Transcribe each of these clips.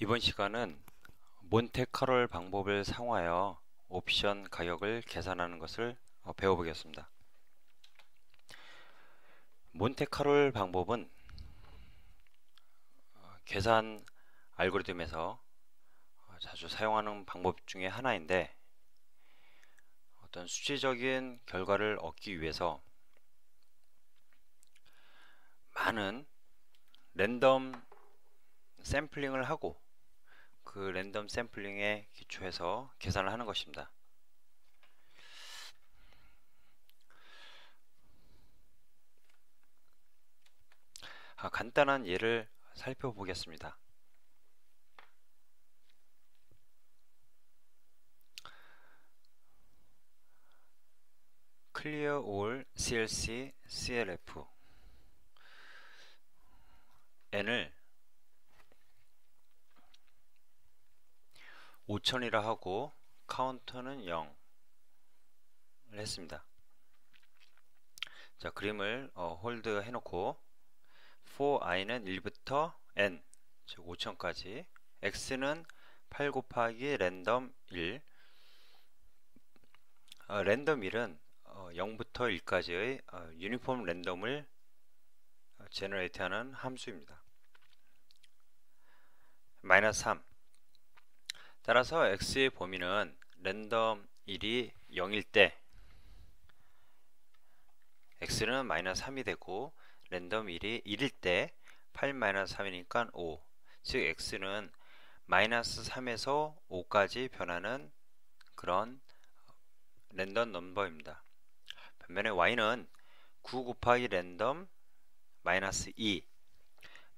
이번 시간은 몬테카롤 방법을 사용하여 옵션 가격을 계산하는 것을 어, 배워보겠습니다. 몬테카롤 방법은 어, 계산 알고리즘에서 어, 자주 사용하는 방법 중에 하나인데 어떤 수치적인 결과를 얻기 위해서 많은 랜덤 샘플링을 하고 그 랜덤 샘플링에 기초해서 계산을 하는 것입니다. 아, 간단한 예를 살펴보겠습니다. Clear all CLC CLF n을 5000이라 하고 카운터는 0을 했습니다. 자 그림을 어, 홀드 해놓고 for i는 1부터 n 즉 5000까지 x는 8 곱하기 랜덤 1 어, 랜덤 1은 어, 0부터 1까지의 어, 유니폼 랜덤을 제너레이트 하는 함수입니다. 마이너스 3 따라서 x의 범위는 랜덤 1이 0일 때 x는 마이너스 3이 되고 랜덤 1이 1일 때 8 마이너스 3이니까 5. 즉 x는 마이너스 3에서 5까지 변하는 그런 랜덤 넘버입니다. 반면에 y는 9 곱하기 랜덤 마이너스 2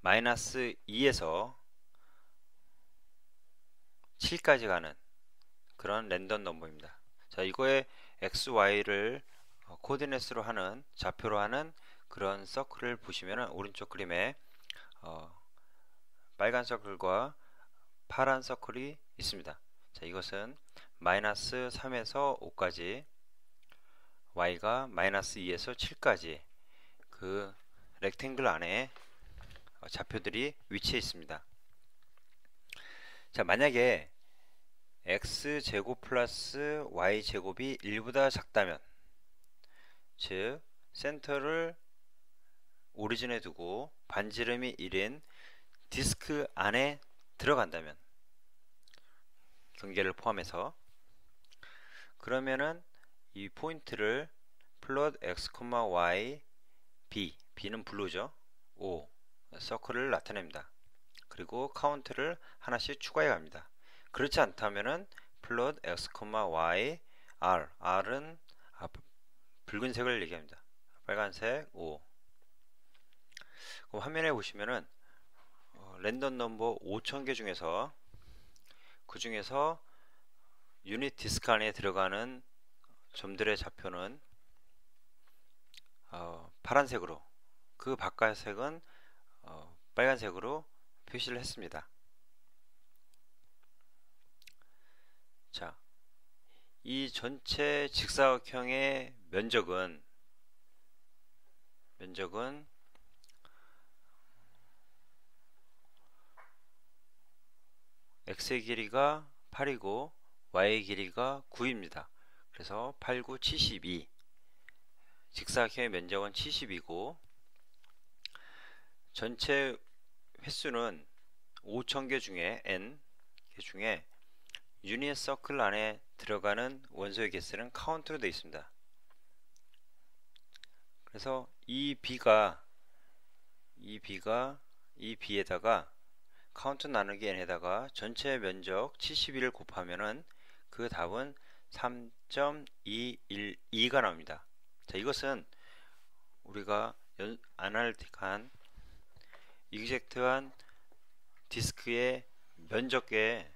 마이너스 2에서 7까지 가는 그런 랜덤 넘버입니다. 자, 이거에 x, y를 어, 코디네스로 하는 좌표로 하는 그런 서클을 보시면 오른쪽 그림에 어, 빨간 서클과 파란 서클이 있습니다. 자, 이것은 마이너스 3에서 5까지 y가 마이너스 2에서 7까지 그 렉탱글 안에 어, 좌표들이 위치해 있습니다. 자 만약에 x제곱 플러스 y제곱이 1보다 작다면 즉 센터를 오리진에 두고 반지름이 1인 디스크 안에 들어간다면 경계를 포함해서 그러면은 이 포인트를 플롯 x, y, b, b는 블루죠. 5 서클을 나타냅니다. 그리고 카운트를 하나씩 추가해 갑니다. 그렇지 않다면은 플롯 x, y, r, r은 아, 붉은색을 얘기합니다. 빨간색 5. 그럼 화면에 보시면은 어, 랜덤 넘버 5000개 중에서 그 중에서 유닛 디스크 안에 들어가는 점들의 좌표는 어, 파란색으로 그 바깥색은 어, 빨간색으로 표시를 했습니다. 자, 이 전체 직사각형의 면적은 면적은 x의 길이가 8이고 y의 길이가 9입니다. 그래서 8, 9, 72 직사각형의 면적은 70이고 전체 횟수는 5,000개 중에 n 개 중에 유닛 서클 안에 들어가는 원소의 개수는 카운트로 되어 있습니다. 그래서 이 b가 이 b가 이 b에다가 카운트 나누기 n에다가 전체 면적 71을 곱하면은 그 답은 3.212가 나옵니다. 자, 이것은 우리가 아날티한 이그젝트한 디스크의 면적의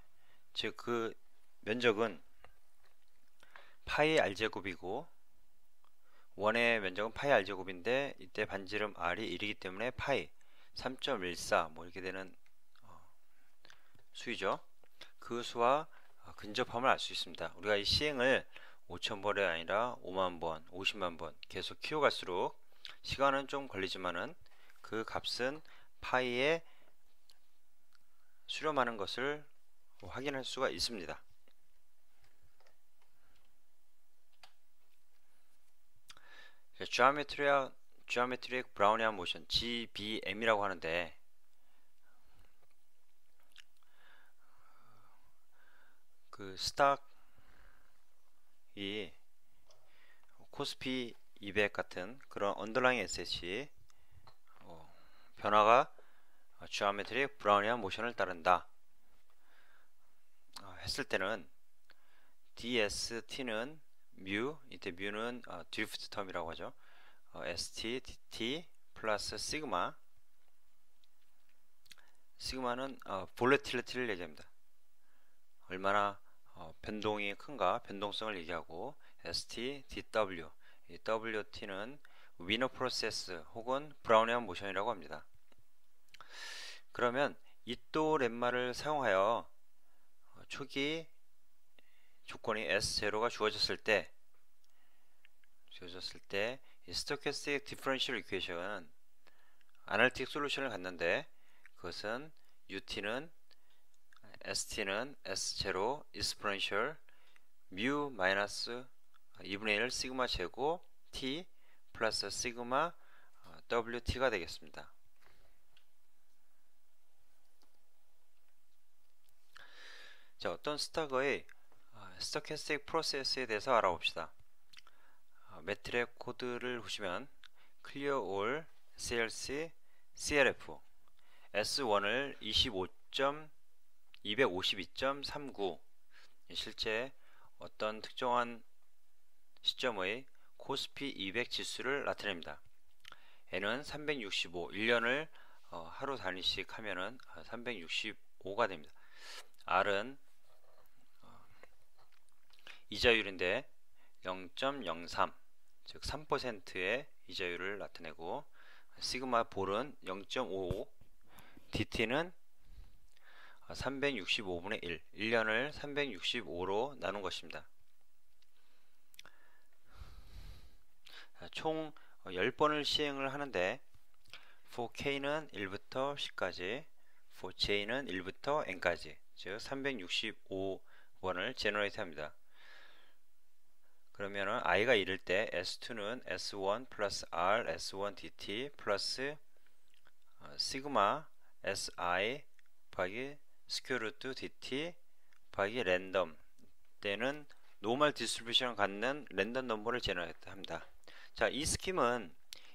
즉그 면적은 파이 r제곱이고 원의 면적은 파이 r제곱인데 이때 반지름 r이 1이기 때문에 파이 3.14뭐 이렇게 되는 어, 수이죠. 그 수와 근접함을 알 수 있습니다. 우리가 이 시행을 5천번이 아니라 5만번, 50만번 계속 키워갈수록 시간은 좀 걸리지만은 그 값은 수를 수렴하는 것을 확인할 수가 있습니다. geometric, geometric GBM이라고 하는데 그 스탁이 코스피 200 같은 그런 언더라인 에셋이 어, 변화가 geometric Brownian motion을 따른다 어, 했을 때는 DST는 뮤, 이때 뮤는 어, 드리프트 텀이라고 하죠. 어, ST, DT 플러스 시그마 시그마는 어, 볼레틸리티를 얘기합니다. 얼마나 어, 변동이 큰가 변동성을 얘기하고 ST, DW 이 WT는 위너 프로세스 혹은 브라우니안 모션이라고 합니다. 그러면 이또 렛마를 사용하여 어, 초기 조건이 S0가 주어졌을 때 주어졌을 때 스토캐스틱 디퍼런셜 이퀘이션은 아날틱 솔루션을 갖는데 그것은 UT는 ST는 S0 exponential 뮤 마이너스 2분의 1 시그마 제곱 T 플러스 시그마 WT가 되겠습니다. 자, 어떤 스타거의 스토캐스틱 프로세스에 대해서 알아봅시다. 매트랩 코드를 보시면 clear all CLC CLF S1을 25.252.39 실제 어떤 특정한 시점의 코스피 200 지수를 나타냅니다. N은 365, 1년을 어, 하루 단위씩 하면은 365가 됩니다. R은 어, 이자율인데 0.03, 즉 3%의 이자율을 나타내고 시그마 볼은 0.55, DT는 365분의 1, 1년을 365로 나눈 것입니다. 총 10번을 시행을 하는데 for K는 1부터 10까지, for J는 1부터 N까지, 즉 365번을 제너레이트 합니다. 그러면은 i가 1일 때 s2는 s1 플러스 r s1 dt 플러스 어, 시그마 si 더하기 스퀘어루트 dt 더하기 랜덤 때는 노멀 디스트리뷰션을 갖는 랜덤 넘버를 제너레이트 합니다. 자, 이 스킴은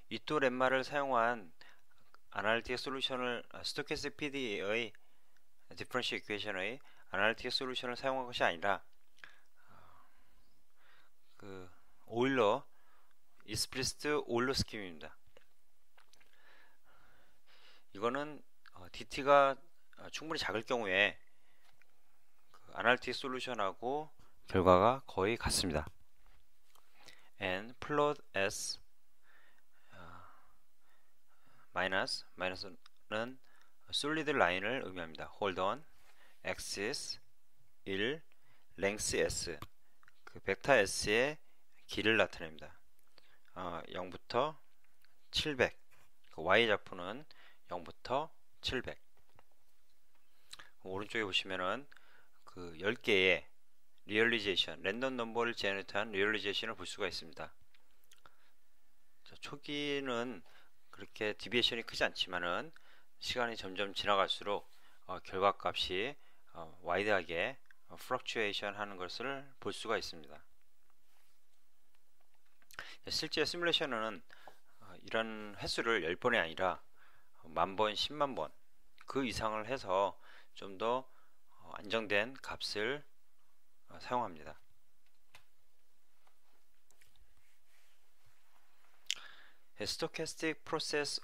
이또 렘마를 사용한 아날리틱 솔루션을 스토캐스 PD의 디퍼런시 이퀘이션의 아날리틱 솔루션을 사용한 것이 아니라 그 오일러 이스프리스트 오일러 스킴입니다. 이거는 어, DT가 어, 충분히 작을 경우에 그 아날티 솔루션하고 결과가 거의 같습니다. and plot s 어, 마이너스 마이너스는 솔리드 라인을 의미합니다. hold on axis 1 length s 그 벡터 S의 길을 나타냅니다. 어, 0부터 700 그 Y 좌표는 0부터 700 오른쪽에 보시면은 그 10개의 리얼리제이션 랜덤 넘버를 제너레이트한 리얼리제이션을 볼 수가 있습니다. 초기는 그렇게 디비에이션이 크지 않지만은 시간이 점점 지나갈수록 어, 결과값이 어, 와이드하게 플럭츄에이션 하는 것을 볼 수가 있습니다. 실제 시뮬레이션은 어, 이런 횟수를 10번이 아니라 만번, 10만번 그 이상을 해서 좀더 어, 안정된 값을 어, 사용합니다. Stochastic Process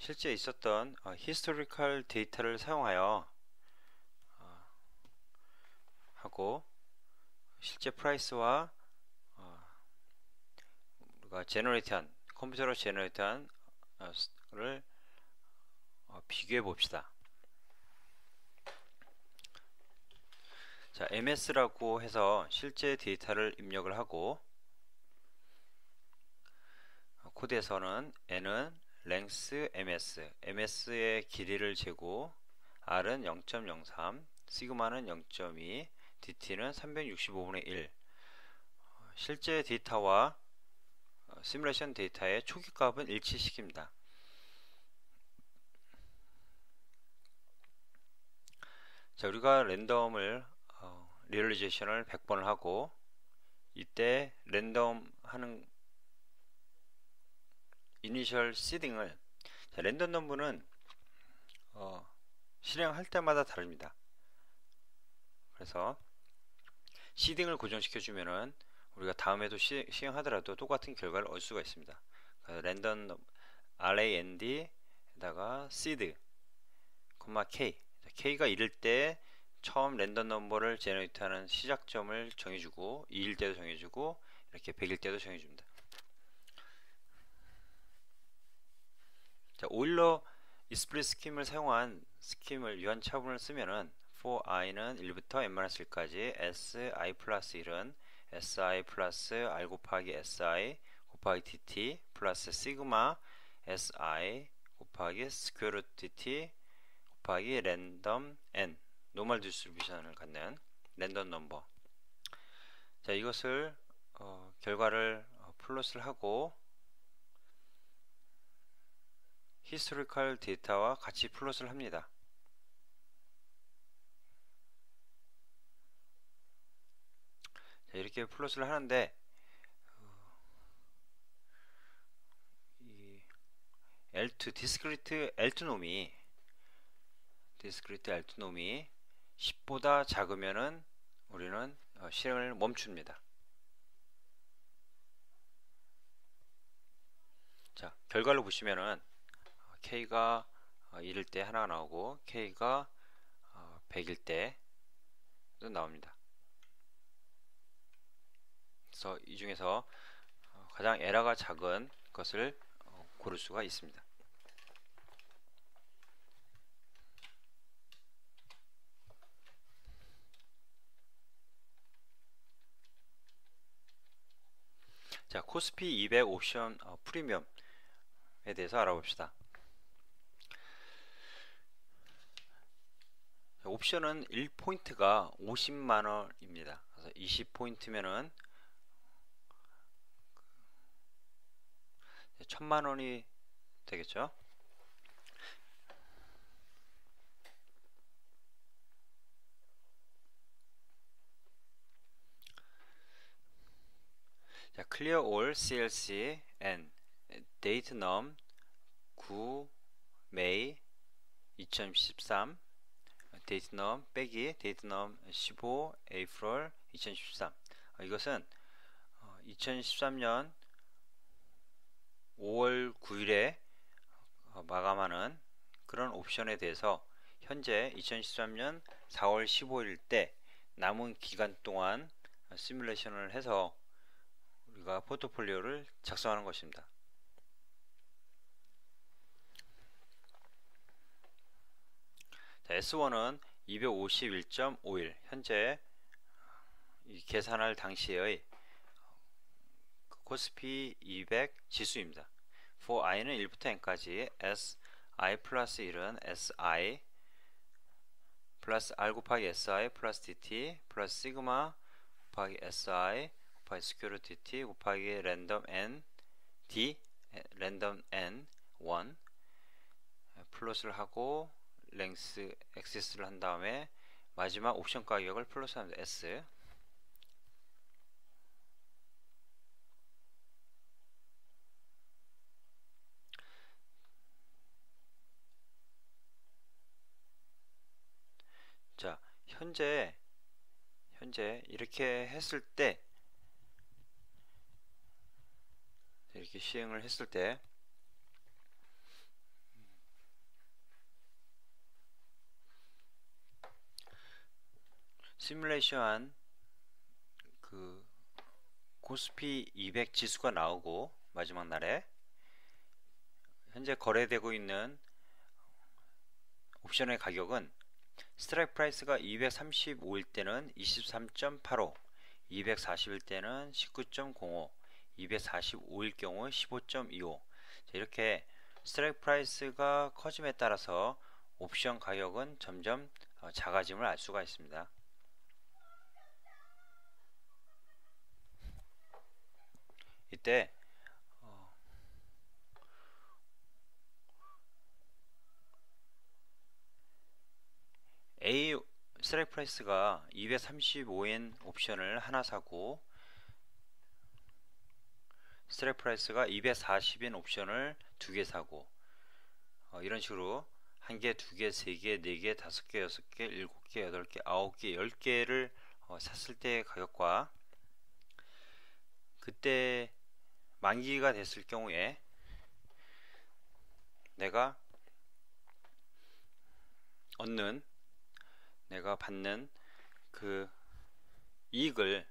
실제 있었던 어, 히스토리컬 데이터를 사용하여 어, 하고 실제 프라이스와 어, 우리가 제너레이트한 컴퓨터로 제너레이트한 어, 를 어, 비교해 봅시다. 자, MS라고 해서 실제 데이터를 입력을 하고 어, 코드에서는 N은 length ms ms의 길이를 재고 r은 0.03 시그마는 0.2 dt는 365분의 1 실제 데이터와 어, 시뮬레이션 데이터의 초기 값은 일치시킵니다. 자 우리가 랜덤을 어, 리얼리제이션을 100번을 하고 이때 랜덤 하는 이니셜 시딩을 자, 랜덤 넘버는 어, 실행할 때마다 다릅니다. 그래서 시딩을 고정시켜 주면은 우리가 다음에도 시, 행하더라도 똑같은 결과를 얻을 수가 있습니다. 랜덤 rand에다가 seed, k k가 1일 때 처음 랜덤 넘버를 제너레이트하는 시작점을 정해주고 2일 때도 정해주고 이렇게 100일 때도 정해줍니다. 자, 오일러 이스프리 스킴을 사용한 스킴을 유한 차분을 쓰면은 for i는 1부터 n-1까지 si 플러스 1은 si 플러스 r 곱하기 si 곱하기 dt 플러스 시그마 si 곱하기 스퀘어 dt 곱하기 랜덤 n. 노멀 디스트리뷰션을 갖는 랜덤 넘버. 자 이것을 어, 결과를 어, 플롯을 하고 히스토리컬 데이터와 같이 플롯을 합니다. 자, 이렇게 플롯을 하는데 이 L2 디스크리트 L2 놈이 디스크리트 L2 놈이 10보다 작으면은 우리는 어, 실행을 멈춥니다. 자, 결과를 보시면은 K가 1일 어, 때 하나가 나오고 K가 100일 어, 때도 나옵니다. 그래서 이 중에서 어, 가장 에러가 작은 것을 고를 수가 있습니다. 자, 코스피 200 옵션 프리미엄에 대해서 알아봅시다. 옵션은 1포인트가 50만원입니다. 그래서 20포인트면은 1000만원이 되겠죠. 자, clear all CLC and date num 9 May 2013 데이트넘 빼기 데이트넘 15 에이프럴 2013 어, 이것은 어, 2013년 5월 9일에 어, 마감하는 그런 옵션에 대해서 현재 2013년 4월 15일 때 남은 기간 동안 시뮬레이션을 해서 우리가 포트폴리오를 작성하는 것입니다. S1은 251.51 현재 계산할 당시의 코스피 200 지수입니다. for i는 1부터 n까지 s i 플러스 1은 si 플러스 r 곱하기 si 플러스 dt 플러스 시그마 곱하기 si 곱하기 스퀘어 dt 곱하기 랜덤 n d 랜덤 n 1 플롯을 하고 랭스 액세스를 한 다음에 마지막 옵션 가격을 플러스합니다. S 자 현재 현재 이렇게 했을 때 이렇게 시행을 했을 때 시뮬레이션 그 코스피 200 지수가 나오고 마지막 날에 현재 거래되고 있는 옵션의 가격은 스트라이크 프라이스가 235일 때는 23.85 240일 때는 19.05 245일 경우 15.25 이렇게 스트라이크 프라이스가 커짐에 따라서 옵션 가격은 점점 어, 작아짐을 알 수가 있습니다. 이때 어, A 스트라이크 프라이스가 235엔 옵션을 하나 사고 스트라이크 프라이스가 240엔 옵션을 두 개 사고 어, 이런 식으로 한 개, 두 개, 세 개, 네 개, 다섯 개, 여섯 개, 일곱 개, 여덟 개, 아홉 개, 열 개를 어, 샀을 때 가격과 그때 만기가 됐을 경우에 내가 얻는 내가 받는 그 이익을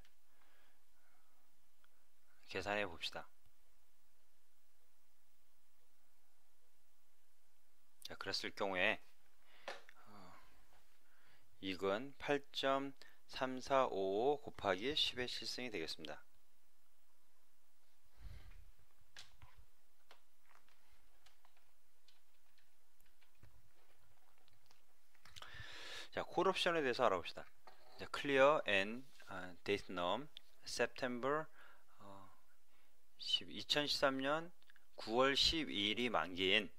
계산해 봅시다. 자, 그랬을 경우에 어, 이익은 8.3455 곱하기 10의 실승이 되겠습니다. 자, 콜 옵션에 대해서 알아봅시다. 자, clear and uh, date num September 어, 2013년 9월 12일이 만기인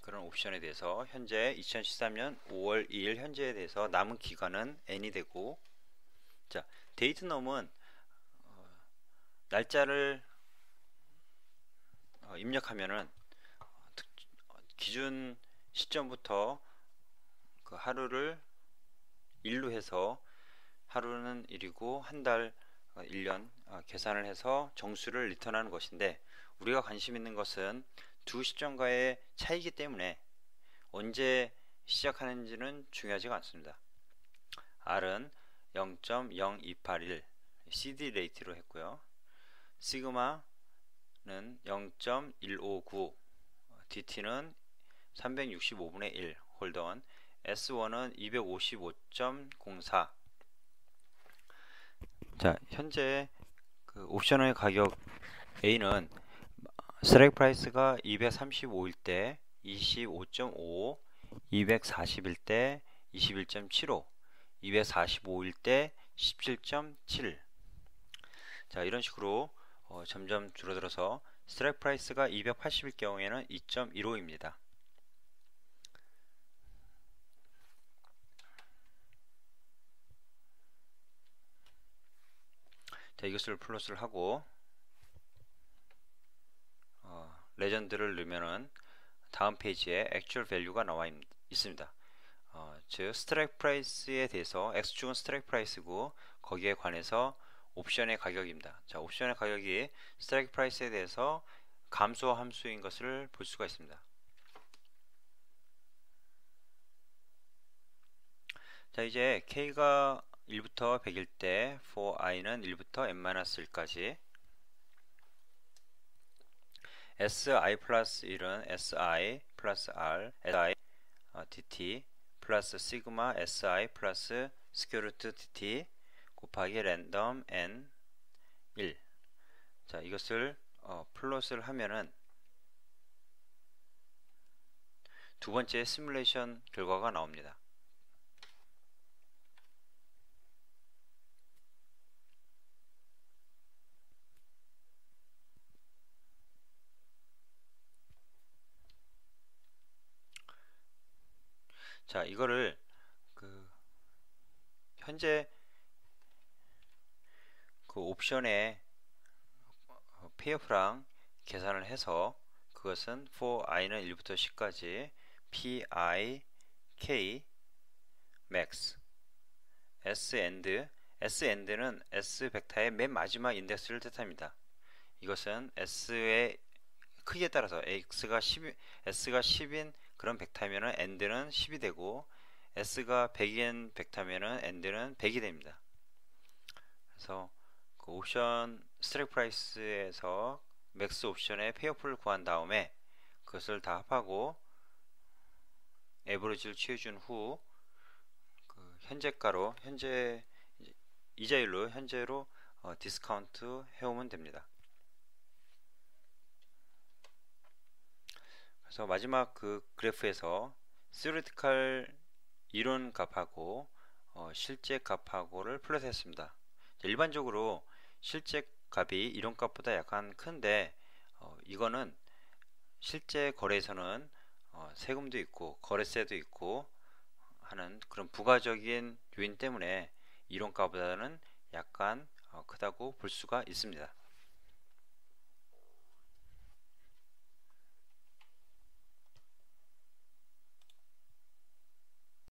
그런 옵션에 대해서 현재 2013년 5월 2일 현재에 대해서 남은 기간은 n이 되고 자 데이트 넘은 어, 날짜를 어, 입력하면은 어, 기준 시점부터 그 하루를 1로 해서 하루는 1이고 한 달 1년 어, 계산을 해서 정수를 리턴하는 것인데 우리가 관심 있는 것은 두 시점과의 차이기 때문에 언제 시작하는지는 중요하지가 않습니다. R은 0.0281 CD 레이트로 했고요. 시그마는 0.159 DT는 365분의 1 홀던 S1은 255.04 자, 현재 그 옵션의 가격 A는 스트라이크 프라이스가 235일 때 25.5, 240일 때 21.75, 245일 때 17.7. 자, 이런 식으로 어, 점점 줄어들어서 스트라이크 프라이스가 280일 경우에는 2.15입니다. 자, 이것을 플러스를 하고 어, 레전드를 넣으면은 다음 페이지에 액츄얼 밸류가 나와 있, 습니다 어, 즉 스트라이크 프라이스에 대해서 X축은 스트라이크 프라이스고 거기에 관해서 옵션의 가격입니다. 자, 옵션의 가격이 스트라이크 프라이스에 대해서 감소 함수인 것을 볼 수가 있습니다. 자, 이제 K가 1부터 100일 때 for i는 1부터 n-1까지 si 플러스 1은 si 플러스 r si 어, dt 플러스 시그마 si 플러스 스퀘어루트 dt 곱하기 랜덤 n 1 자, 이것을 어, 플롯을 하면은 두 번째 시뮬레이션 결과가 나옵니다. 자, 이거를 그 현재 그 옵션에 페이어프랑 계산을 해서 그것은 for i는 1부터 10까지 p i k max s and s and는 s 벡터의 맨 마지막 인덱스를 뜻합니다. 이것은 s의 크기에 따라서 x가 10 s가 10인 그런 벡터면은 end는 10이 되고 s가 100인 벡터면은 end는 100이 됩니다. 그래서 그 옵션 스트렉 프라이스에서 맥스 옵션의 페이어풀을 구한 다음에 그것을 다 합하고 에버리지를 취해준 후 그 현재가로 현재 이자율로 현재로 어, 디스카운트 해오면 됩니다. 그래서 마지막 그 그래프에서 theoretical 이론 값하고 어, 실제 값하고를 플롯했습니다. 일반적으로 실제 값이 이론 값보다 약간 큰데 어, 이거는 실제 거래에서는 어, 세금도 있고 거래세도 있고 하는 그런 부가적인 요인 때문에 이론가보다는 약간 어, 크다고 볼 수가 있습니다.